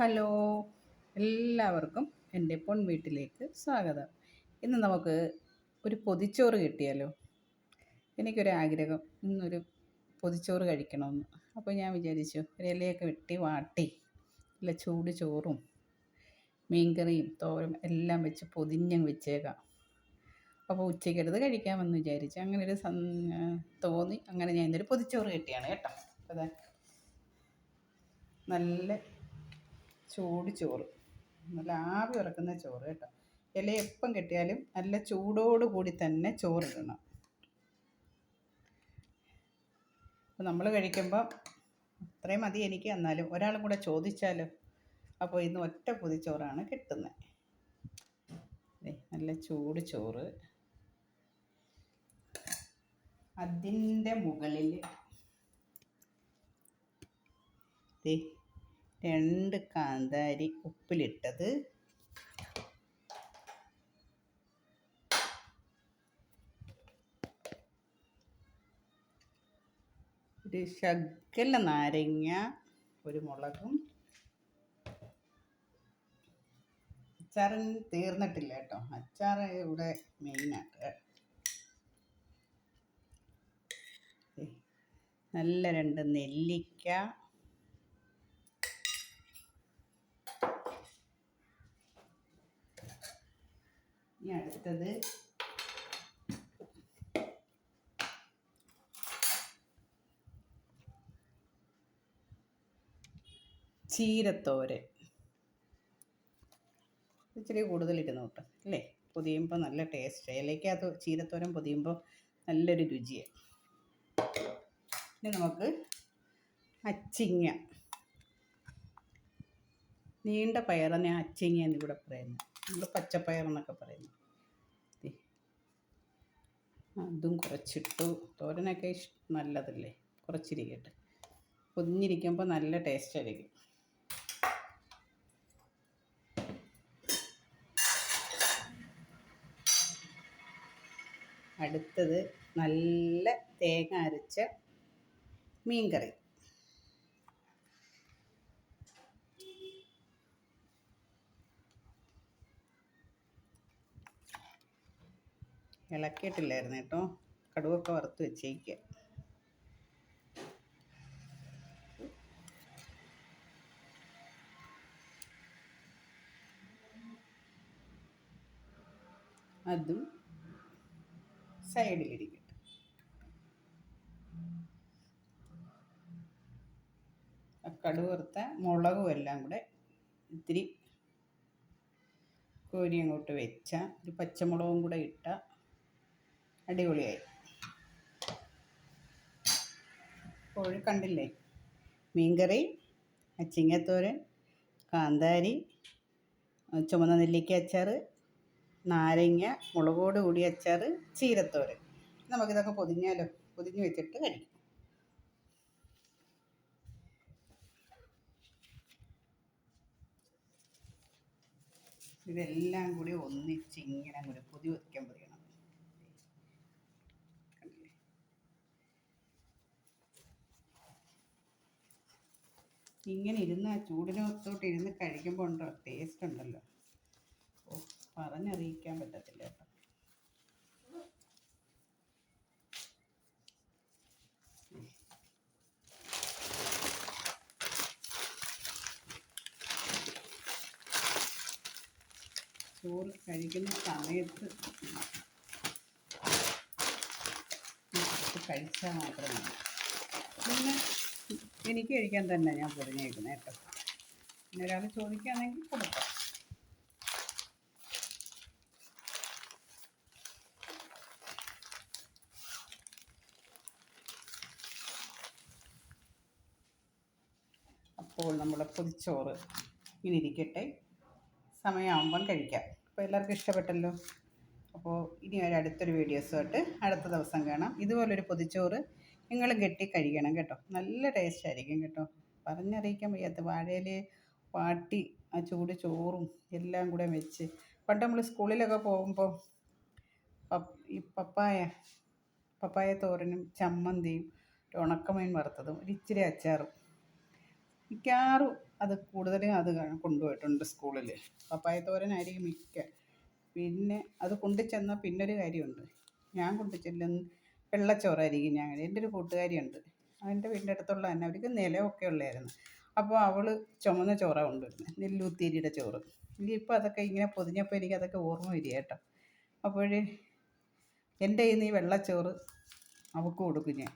Hello എല്ലാവർക്കും എന്റെ പൊൺ വീട്ടിലേക്ക് സ്വാഗതം. ഇന്ന് നമുക്ക് ഒരു പൊതിച്ചോറ് കിട്ടിയാലോ? എനിക്കൊരു ആഗ്രഹം. ഇന്നൊരു പൊതിച്ചോറ് കഴിക്കണമെന്ന്. അപ്പോൾ ഞാൻ വിചാരിച്ചു ഒരു ഇലയൊക്കെ വെട്ടി വാട്ടി. നല്ല ചൂട് ചോറും മീൻകറിയും തോരം എല്ലാം വെച്ച് പൊതിഞ്ഞങ്ങ് വെച്ചേക്കാം. അപ്പോൾ ഉച്ചയ്ക്കടുത്ത് കഴിക്കാമെന്ന് വിചാരിച്ചു. അങ്ങനെ ഒരു തോന്നി. അങ്ങനെ ഞാൻ ഇന്നൊരു പൊതിച്ചോറ് കിട്ടിയാണ് കേട്ടോ. അതെ. നല്ല ചൂട് ചോറ്. നല്ല ആവി ഇറക്കുന്ന ചോറ് കേട്ടോ. ഇല എപ്പം കിട്ടിയാലും നല്ല ചൂടോട് കൂടി തന്നെ ചോറിടണം അപ്പോൾ നമ്മൾ കഴിക്കുമ്പോൾ അത്രയും മതി എനിക്ക് എന്നാലും. ഒരാളും കൂടെ ചോദിച്ചാലോ? അപ്പോൾ ഇന്ന് ഒറ്റ പൊതിച്ചോറാണ് കിട്ടുന്നത് നല്ല ചൂട് ചോറ്. അതിന്റെ മുകളിൽ രണ്ട് കാന്താരി ഉപ്പിലിട്ടത്. ഒരു ശകല നാരങ്ങ ഒരു മുളകും. അച്ചാറിന് തീർന്നിട്ടില്ല കേട്ടോ. അച്ചാർ ഇവിടെ മെയിനായിട്ട് നല്ല രണ്ട് നെല്ലിക്ക ഇനി അടുത്തത് ചീരത്തോരൻ. ഇച്ചിരി കൂടുതലിരുന്ന് നോട്ടെ അല്ലേ? പൊതിയുമ്പോൾ നല്ല ടേസ്റ്റ് ഇലയ്ക്കകത്ത് ചീരത്തോരൻ പൊതിയുമ്പോൾ നല്ലൊരു രുചിയാണ് ഇനി നമുക്ക് അച്ചിങ്ങ. നീണ്ട പയറിനെ അച്ചിങ്ങ എന്നിവിടെ പറയുന്നു. നമ്മൾ പച്ചപ്പയർ എന്നൊക്കെ പറയുന്നു അതും കുറച്ചിട്ടു. തോരനൊക്കെ ഇഷ് നല്ലതല്ലേ? കുറച്ചിരിക്കട്ടെ. പൊതിഞ്ഞിരിക്കുമ്പോൾ നല്ല ടേസ്റ്റ് ആയിരിക്കും. അടുത്തത് നല്ല തേങ്ങ അരച്ച മീൻകറി. ഇളക്കിയിട്ടില്ലായിരുന്നു കേട്ടോ. കടുവൊക്കെ വറുത്ത് വെച്ചേക്കുക അതും സൈഡിലിരിക്കട്ടെ. കടുവ വറുത്ത മുളകും എല്ലാം കൂടെ ഇത്തിരി കോരി അങ്ങോട്ട് വെച്ച ഒരു പച്ചമുളകും കൂടെ ഇട്ട അടിപൊളിയായി. കോഴി കണ്ടില്ലേ? മീൻകറി അച്ചിങ്ങത്തോരൻ കാന്താരി ചുമന്ന നെല്ലിക്ക അച്ചാർ നാരങ്ങ മുളകോട് കൂടി അച്ചാർ ചീരത്തോരൻ. നമുക്കിതൊക്കെ പൊതിഞ്ഞാലോ? പൊതിഞ്ഞ് വെച്ചിട്ട് കഴിക്കും. ഇതെല്ലാം കൂടി ഒന്നിച്ച് ഇങ്ങനെ കൂടി പൊതി ഇങ്ങനെ ഇരുന്ന് ആ ചൂടിനകത്തോട്ട് ഇരുന്ന് കഴിക്കുമ്പോൾ ഉണ്ടോ? ടേസ്റ്റ് ഉണ്ടല്ലോ. ഓ പറഞ്ഞറിയിക്കാൻ പറ്റത്തില്ല കേട്ടോ. ചോറ് കഴിക്കുന്ന സമയത്ത് കഴിച്ചാൽ മാത്രമേ പിന്നെ എനിക്ക് കഴിക്കാൻ തന്നെ ഞാൻ പറഞ്ഞേക്കുന്നത് കേട്ടോ. പിന്നെ ഒരാൾ ചോദിക്കുകയാണെങ്കിൽ കൊടുക്കാം. അപ്പോൾ നമ്മുടെ പൊതിച്ചോറ് ഇങ്ങനെ ഇരിക്കട്ടെ. സമയമാകുമ്പം കഴിക്കാം. അപ്പോൾ എല്ലാവർക്കും ഇഷ്ടപ്പെട്ടല്ലോ? അപ്പോൾ ഇനി ഒരു അടുത്തൊരു വീഡിയോസുമായിട്ട് അടുത്ത ദിവസം കാണാം. ഇതുപോലൊരു പൊതിച്ചോറ് നിങ്ങൾ കെട്ടി കഴിക്കണം കേട്ടോ. നല്ല ടേസ്റ്റ് ആയിരിക്കും കേട്ടോ. പറഞ്ഞറിയിക്കാൻ വയ്യാത്ത വാഴയിൽ വാട്ടി ആ ചൂട് ചോറും എല്ലാം കൂടെ വെച്ച്. പണ്ട് നമ്മൾ സ്കൂളിലൊക്കെ പോകുമ്പോൾ ഈ പപ്പായ പപ്പായ തോരനും ചമ്മന്തിയും ഉണക്കമീൻ വറുത്തതും ഒരു ഇച്ചിരി അച്ചാറും. മിക്കാറും അത് കൂടുതലും അത് കൊണ്ടുപോയിട്ടുണ്ട് സ്കൂളിൽ പപ്പായ തോരനായിരിക്കും മിക്ക. പിന്നെ അത് കൊണ്ടു ചെന്നാൽ പിന്നൊരു കാര്യമുണ്ട്. ഞാൻ കൊണ്ടു ചെല്ലുന്ന വെള്ളച്ചോറായിരിക്കും ഞാൻ. എന്റെ ഒരു കൂട്ടുകാരിയുണ്ട്. അവന്റെ വീടിന്റെ അടുത്തുള്ള തന്നെ. അവർക്ക് നിലമൊക്കെ ഉള്ളായിരുന്നു. അപ്പോൾ അവൾ ചുമന്ന ചോറാണ് കൊണ്ടുവരുന്നത് നെല്ലൂത്തിരിയുടെ ചോറ്. എനിക്ക് ഇപ്പോൾ അതൊക്കെ ഇങ്ങനെ പൊതിഞ്ഞപ്പോൾ എനിക്ക് അതൊക്കെ ഓർമ്മ വരിക കേട്ടോ. അപ്പോൾ എന്റെ കയ്യിൽ നിന്ന് ഈ വെള്ളച്ചോറ് അവൾക്ക് കൊടുക്കും ഞാൻ.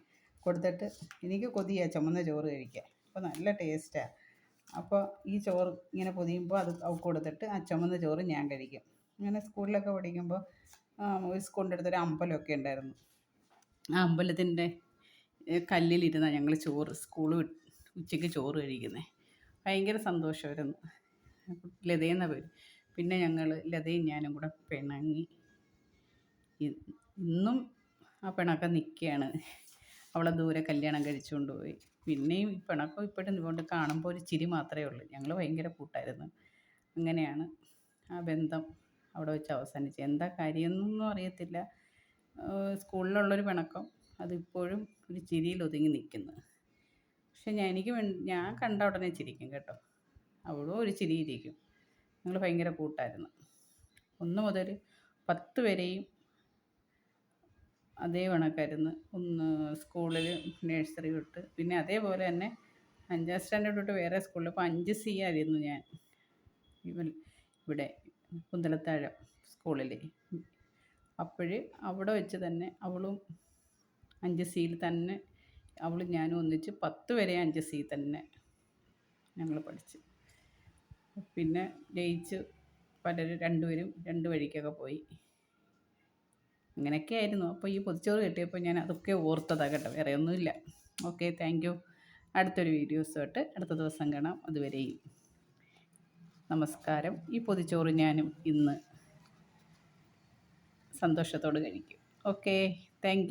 കൊടുത്തിട്ട് എനിക്ക് കൊതിയാണ് ചുമന്ന ചോറ് കഴിക്കാം അപ്പോൾ നല്ല ടേസ്റ്റാണ് അപ്പോൾ ഈ ചോറ് ഇങ്ങനെ പൊതിയുമ്പോൾ അത് അവൾക്ക് കൊടുത്തിട്ട് ആ ചുമന്ന ചോറ് ഞാൻ കഴിക്കും. അങ്ങനെ സ്കൂളിലൊക്കെ പഠിക്കുമ്പോൾ ഒരു സ്കൂളിന്റെ അടുത്തൊരു അമ്പലമൊക്കെ ഉണ്ടായിരുന്നു. ആ അമ്പലത്തിന്റെ കല്ലിലിരുന്നാണ് ഞങ്ങൾ ചോറ് സ്കൂൾ ഉച്ചയ്ക്ക് ചോറ് കഴിക്കുന്നത് ഭയങ്കര സന്തോഷമായിരുന്നു. ലതയെന്ന പേര്. പിന്നെ ഞങ്ങൾ ലതയും ഞാനും കൂടെ പിണങ്ങി. ഇന്നും ആ പിണക്കം നിൽക്കുകയാണ് അവളെ ദൂരെ കല്യാണം കഴിച്ചുകൊണ്ട് പോയി. പിന്നെയും ഈ പിണക്കം ഇപ്പോഴും ഇതുകൊണ്ട് കാണുമ്പോൾ ഒരു ചിരി മാത്രമേ ഉള്ളൂ. ഞങ്ങൾ ഭയങ്കര കൂട്ടായിരുന്നു. അങ്ങനെയാണ് ആ ബന്ധം അവിടെ വെച്ച് അവസാനിച്ചത്. എന്താ കാര്യമെന്നൊന്നും അറിയത്തില്ല. സ്കൂളിലുള്ളൊരു പിണക്കം. അതിപ്പോഴും ഒരു ചിരിയിൽ ഒതുങ്ങി നിൽക്കുന്നു. പക്ഷെ ഞാൻ എനിക്ക് ഞാൻ കണ്ട ഉടനെ ചിരിക്കും കേട്ടോ. അവളും ഒരു ചിരിയിരിക്കും ഞങ്ങൾ ഭയങ്കര കൂട്ടായിരുന്നു. ഒന്ന് മുതൽ പത്ത് വരെയും അതേ കണക്കായിരുന്നു ഒന്ന് സ്കൂളിൽ നഴ്സറി തൊട്ട് പിന്നെ അതേപോലെ തന്നെ അഞ്ചാം സ്റ്റാൻഡേർഡ് തൊട്ട് വേറെ സ്കൂളിൽ അപ്പോൾ അഞ്ച് സി ആയിരുന്നു ഞാൻ. ഇവൻ ഇവിടെ കുന്തളത്താഴം സ്കൂളിൽ അപ്പോൾ അവിടെ വെച്ച് തന്നെ അവളും അഞ്ച് സിയിൽ തന്നെ അവളും ഞാനും ഒന്നിച്ച് പത്ത് വരെ അഞ്ച് സി തന്നെ ഞങ്ങൾ പഠിച്ചു. പിന്നെ ജയിച്ച് പലരും രണ്ടുപേരും രണ്ട് വഴിക്കൊക്കെ പോയി. അങ്ങനെയൊക്കെ ആയിരുന്നു. അപ്പോൾ ഈ പൊതിച്ചോറ് കിട്ടിയപ്പോൾ ഞാൻ അതൊക്കെ ഓർത്തതാണ് കേട്ടോ വേറെ ഒന്നുമില്ല. ഓക്കെ താങ്ക് യു അടുത്തൊരു വീഡിയോസുമായിട്ട് അടുത്ത ദിവസം കാണാം. അതുവരെയും നമസ്കാരം. ഈ പൊതിച്ചോറ് ഞാനും ഇന്ന് സന്തോഷത്തോട് കഴിക്കും. Okay thank